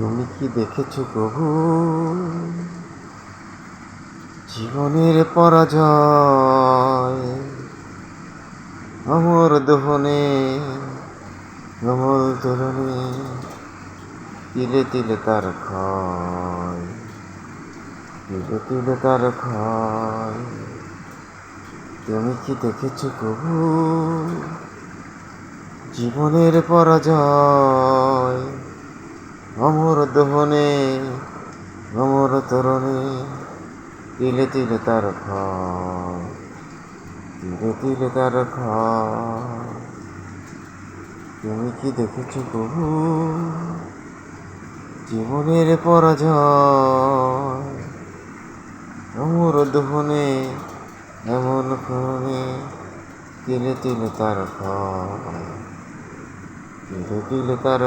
তুমি কি দেখেছ প্রভু? জীবনের পরাজয়, অমর দহনে অমল তরণে তিলে তিলে তার ক্ষয়, তিলে তিলে তার ক্ষয়। তুমি কি দেখেছ প্রভু? জীবনের পরাজয় দহনে, অমর তরণে, তিলে তিলে তার তিলে তিলে তার তুমি কি দেখেছ প্রভু? জীবনের পরাজয়। অমর দহনে, এমন করণে তিলে তিলে তার তিলে তিলে তার